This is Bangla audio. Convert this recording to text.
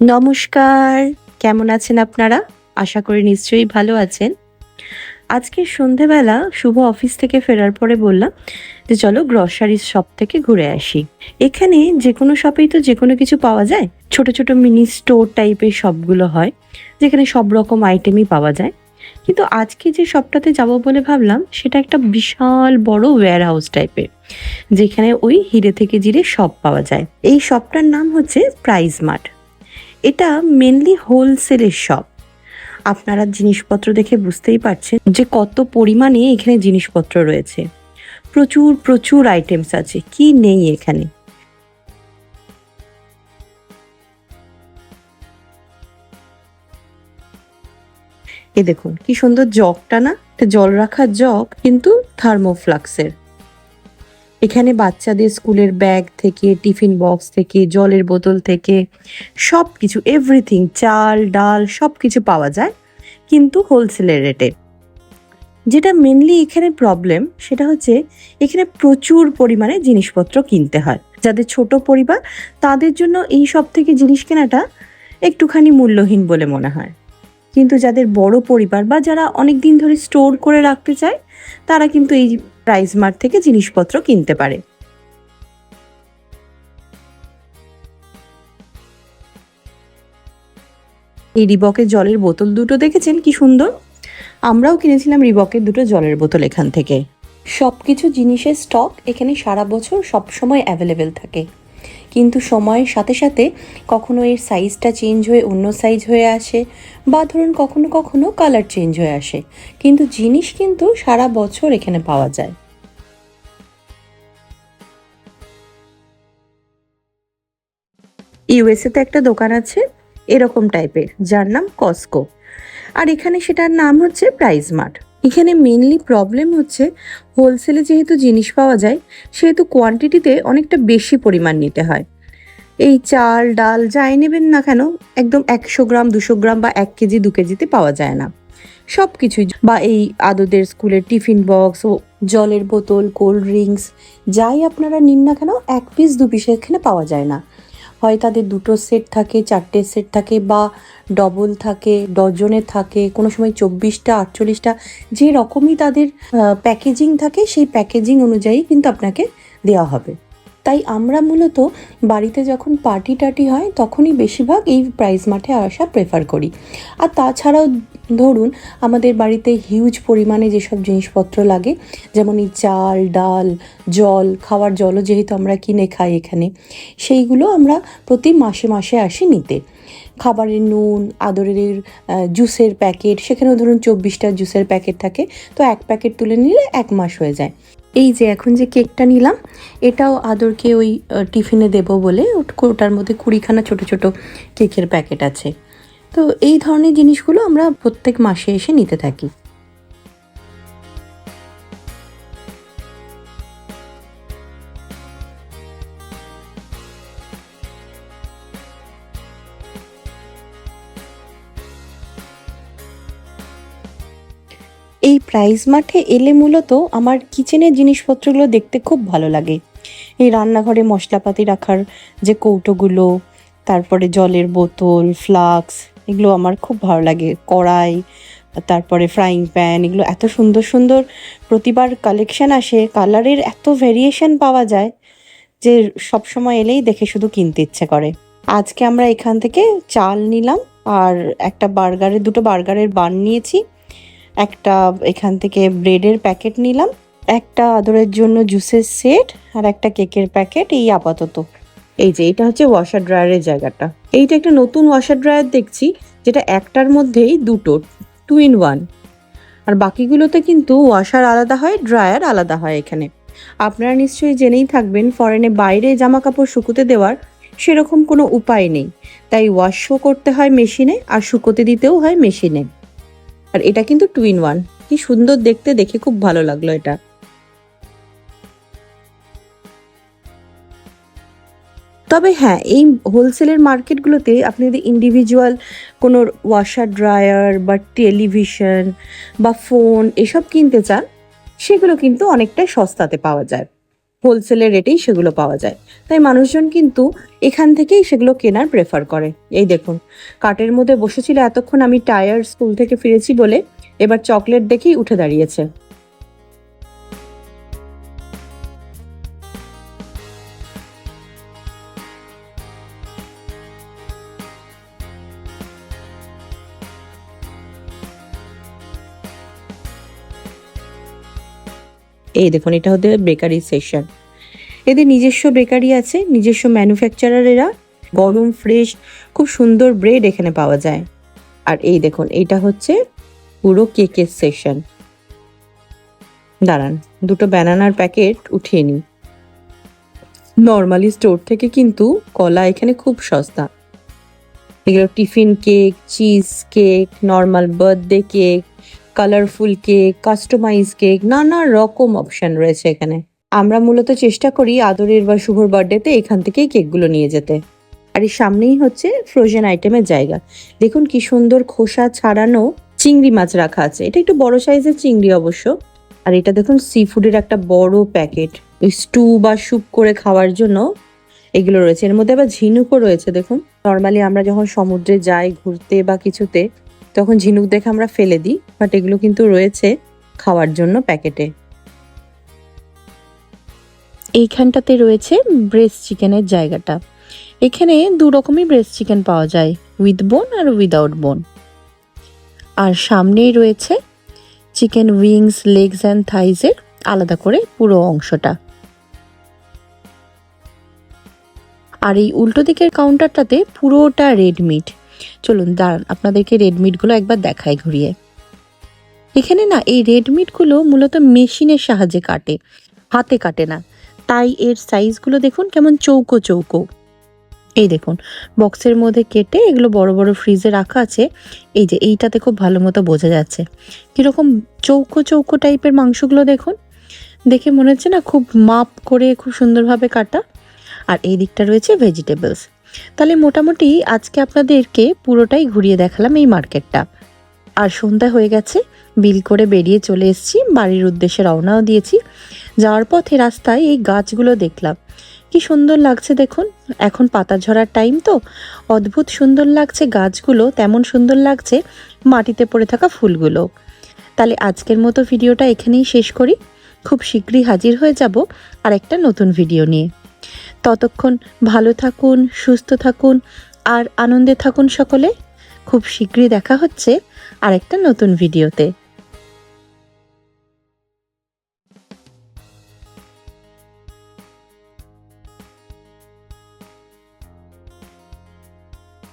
নমস্কার, কেমন আছেন আপনারা? আশা করি নিশ্চয়ই ভালো আছেন। আজকে সন্ধেবেলা শুভ অফিস থেকে ফেরার পরে বললাম যে চলো গ্রসারি শপ থেকে ঘুরে আসি। এখানে যে কোনো শপেই তো যে কোনো কিছু পাওয়া যায়। ছোট ছোট মিনি স্টোর টাইপের শপগুলো হয়, যেখানে সব রকম আইটেমই পাওয়া যায়। কিন্তু আজকে যে শপটাতে যাব বলে ভাবলাম, সেটা একটা বিশাল বড় ওয়্যার হাউস টাইপের যেখানে ওই হিরে থেকে জিরে সব পাওয়া যায়। এই শপটার নাম হচ্ছে প্রাইজ মার্ট এটা মেনলি হোলসেলের শপ আপনারা জিনিসপত্র দেখে বুঝতেই পারছেন যে কত পরিমাণে এখানে জিনিসপত্র রয়েছে। প্রচুর প্রচুর আইটেমস আছে, কি নেই এখানে? এ দেখুন, কি সুন্দর জগটা না? জল রাখার জগ, কিন্তু থার্মোফ্লাক্সের এখানে বাচ্চাদের স্কুলের ব্যাগ থেকে, টিফিন বক্স থেকে, জলের বোতল থেকে সব কিছু এভরিথিং চাল, ডাল সব কিছু পাওয়া যায়, কিন্তু হোলসেলের রেটে যেটা মেনলি এখানে প্রবলেম সেটা হচ্ছে এখানে প্রচুর পরিমাণে জিনিসপত্র কিনতে হয়। যাদের ছোট পরিবার, তাদের জন্য এই সব থেকে জিনিস কেনাটা একটুখানি মূল্যহীন বলে মনে হয়। কিন্তু যাদের বড় পরিবার বা যারা অনেক দিন ধরে স্টোর করে রাখতে চায়, তারা কিন্তু এই প্রাইস মার্ট থেকে জিনিসপত্র কিনতে পারে। এই রিবকের জলের বোতল দুটো দেখেছেন? কি সুন্দর। আমরাও কিনেছিলাম রিবকের দুটো জলের বোতল এখান থেকে। সব কিছু জিনিসের স্টক এখানে সারা বছর সবসময় অ্যাভেলেবেল থাকে। কিন্তু সময়ের সাথে সাথে কখনো এর সাইজটা চেঞ্জ হয়ে অন্য সাইজ হয়ে আসে বা ধরুন কখনো কখনো কালার চেঞ্জ হয়ে আসে। কিন্তু জিনিস কিন্তু সারা বছর এখানে পাওয়া যায়। ইউএসএতে একটা দোকান আছে, এরকম টাইপের যার নাম কস্কো আর এখানে সেটার নাম হচ্ছে প্রাইস মার্ট এখানে মেনলি প্রবলেম হচ্ছে হোলসেলে যেহেতু জিনিস পাওয়া যায়, সেহেতু কোয়ান্টিটিতে অনেকটা বেশি পরিমাণ নিতে হয়। এই চাল, ডাল যাই নেবেন না কেন, একদম একশো গ্রাম, দুশো গ্রাম বা এক কেজি, দু কেজিতে পাওয়া যায় না। সব কিছুই বা এই আদুদের স্কুলের টিফিন বক্স ও জলের বোতল, কোল্ড ড্রিঙ্কস, যাই আপনারা নিন না কেন, এক পিস দু পিস এখানে পাওয়া যায় না। হয় তাদের দুটো সেট থাকে, চারটে সেট থাকে বা ডবল থাকে, ডজনে থাকে, কোনো সময় চব্বিশটা, আটচল্লিশটা, যে রকমই তাদের প্যাকেজিং থাকে সেই প্যাকেজিং অনুযায়ী কিন্তু আপনাকে দেওয়া হবে। তাই আমরা মূলত বাড়িতে যখন পার্টি টার্টি হয়, তখনই বেশিরভাগ এই প্রাইজ মাঠে আসা প্রেফার করি। আর তাছাড়াও ধরুন, আমাদের বাড়িতে হিউজ পরিমাণে যেসব জিনিসপত্র লাগে, যেমন এই চাল, ডাল, জল, খাওয়ার জলও যেহেতু আমরা কিনে খাই এখানে, সেইগুলো আমরা প্রতি মাসে মাসে আসি নিতে। খাবারের নুন, আদরের জুসের প্যাকেট সেখানেও ধরুন চব্বিশটা জুসের প্যাকেট থাকে, তো এক প্যাকেট তুলে নিলে এক মাস হয়ে যায়। এই যে এখন যে কেকটা নিলাম, এটাও আদরকে ওই টিফিনে দেব বলে ওটার মধ্যে কুড়িখানা ছোট ছোট কেকের প্যাকেট আছে। তো এই ধরনের জিনিসগুলো আমরা প্রত্যেক মাসে এসে নিতে থাকি। এই প্রাইজ মাঠে এলে মূলত আমার কিচেনের জিনিসপত্রগুলো দেখতে খুব ভালো লাগে। এই রান্নাঘরে মশলাপাতি রাখার যে কৌটোগুলো, তারপরে জলের বোতল ফ্লাক্স এগুলো আমার খুব ভালো লাগে। কড়াই, তারপরে ফ্রাইং প্যান এগুলো এত সুন্দর সুন্দর প্রতিবার কালেকশন আসে, কালারের এত ভেরিয়েশন পাওয়া যায় যে সব সময় এলেই দেখে শুধু কিনতে ইচ্ছে করে। আজকে আমরা এখান থেকে চাল নিলাম আর একটা বার্গারের দুটো বার্গারের বান নিয়েছি। একটা এখান থেকে ব্রেডের প্যাকেট নিলাম, একটা আদরের জন্য জুসের সেট আর একটা কেকের প্যাকেট এই আপাতত। এই যে, এটা হচ্ছে ওয়াশার ড্রায়ারের জায়গাটা। এইটা একটা নতুন ওয়াশার ড্রায়ার দেখছি, যেটা একটার মধ্যেই দুটো টু ইন ওয়ান আর বাকিগুলোতে কিন্তু ওয়াশার আলাদা হয় ড্রায়ার আলাদা হয় এখানে। আপনারা নিশ্চয়ই জেনেই থাকবেন ফরেনে বাইরে জামা কাপড় শুকুতে দেওয়ার সেরকম কোনো উপায় নেই। তাই ওয়াশও করতে হয় মেশিনে আর শুকোতে দিতেও হয় মেশিনে আর এটা কিন্তু টু ইন ওয়ান কি সুন্দর দেখতে, দেখে খুব ভালো লাগল এটা। তবে হ্যাঁ এই হোলসেলের মার্কেটগুলোতে আপনি যদি ইন্ডিভিজুয়াল কোনো ওয়াশার ড্রায়ার বা টেলিভিশন বা ফোন এসব কিনতে চান, সেগুলো কিন্তু অনেকটাই সস্তাতে পাওয়া যায়। হোলসেলের রেটেই সেগুলো পাওয়া যায়। তাই মানুষজন কিন্তু এখান থেকেই সেগুলো কেনার প্রেফার করে। এই দেখুন কাটের মধ্যে বসেছিল এতক্ষণ আমি টায়ার স্কুল থেকে ফিরেছি বলে, এবার চকলেট দেখেই উঠে দাঁড়িয়েছে। এই দেখুন, এটা হতে বেকারি সেকশন এদের নিজস্ব বেকারি আছে, নিজস্ব ম্যানুফ্যাকচারারেরা গরম ফ্রেশ খুব সুন্দর ব্রেড এখানে পাওয়া যায়। আর এই দেখুন, এটা হচ্ছে পুরো কেকের সেকশন দাঁড়ান, দুটো ব্যানানার প্যাকেট উঠিয়ে নিই। নর্মালি স্টোর থেকে কিন্তু কলা এখানে খুব সস্তা। এগুলো tiffin cake cheese cake normal birthday cake colourful cake customise cake নানা রকম অপশন রয়েছে এখানে। আমরা মূলত চেষ্টা করি আদরের বা শুভর বার্থডেতে এখান থেকেই কেকগুলো নিয়ে যেতে। আর এই সামনেই হচ্ছে ফ্রোজেন আইটেমের জায়গা। দেখুন কি সুন্দর খোসা ছাড়ানো চিংড়ি মাছ রাখা আছে। এটা একটু বড় সাইজের চিংড়ি অবশ্য। আর এটা দেখুন সি ফুডের একটা বড় প্যাকেট ওই স্টু বা স্যুপ করে খাওয়ার জন্য এগুলো রয়েছে। এর মধ্যে আবার ঝিনুকও রয়েছে, দেখুন। নর্মালি আমরা যখন সমুদ্রে যাই ঘুরতে বা কিছুতে তখন ঝিনুক দেখে আমরা ফেলে দিই বাট এগুলো কিন্তু রয়েছে খাওয়ার জন্য প্যাকেটে। এইখানটাতে রয়েছে ব্রেস্ট চিকেনের জায়গাটা। এখানে দু রকমই ব্রেস্ট চিকেন পাওয়া যায় উইথ বোন আর উইদাউট বোন আর সামনেই রয়েছে চিকেন উইংস লেগস অ্যান্ড থাইজের আলাদা করে পুরো অংশটা। আর এই উল্টো দিকের কাউন্টারটাতে পুরোটা রেড মিট চলুন, দাঁড়ান, আপনাদেরকে রেডমিটগুলো একবার দেখাই ঘুরিয়ে। এখানে না, এই রেডমিটগুলো মূলত মেশিনের সাহায্যে কাটে, হাতে কাটে না। তাই এর সাইজগুলো দেখুন, কেমন চৌকো চৌকো। এই দেখুন, বক্সের মধ্যে কেটে এগুলো বড় বড় ফ্রিজে রাখা আছে। এই যে, এইটাতে খুব ভালো মতো বোঝা যাচ্ছে। কীরকম চৌকো চৌকো টাইপের মাংসগুলো দেখুন। দেখে মনে হচ্ছে না, খুব মাপ করে খুব সুন্দরভাবে কাটা। আর এই দিকটা রয়েছে ভেজিটেবলস তাহলে মোটামুটি আজকে আপনাদেরকে পুরোটাই ঘুরিয়ে দেখালাম এই মার্কেটটা। আর সন্ধ্যা হয়ে গেছে, বিল করে বেরিয়ে চলে এসেছি, বাড়ির উদ্দেশ্যে রওনাও দিয়েছি। যাওয়ার পথে রাস্তায় এই গাছগুলো দেখলাম। কি সুন্দর লাগছে দেখুন, এখন পাতা ঝরার টাইম তো। অদ্ভুত সুন্দর লাগছে গাছগুলো, তেমন সুন্দর লাগছে মাটিতে পড়ে থাকা ফুলগুলো। তাহলে আজকের মতো ভিডিওটা এখানেই শেষ করি। খুব শীঘ্রই হাজির হয়ে যাব আর একটা নতুন ভিডিও নিয়ে। ততক্ষণ ভালো থাকুন, সুস্থ থাকুন আর আনন্দে থাকুন সকলে। খুব শীঘ্রই দেখা হচ্ছে আরেকটা নতুন ভিডিওতে।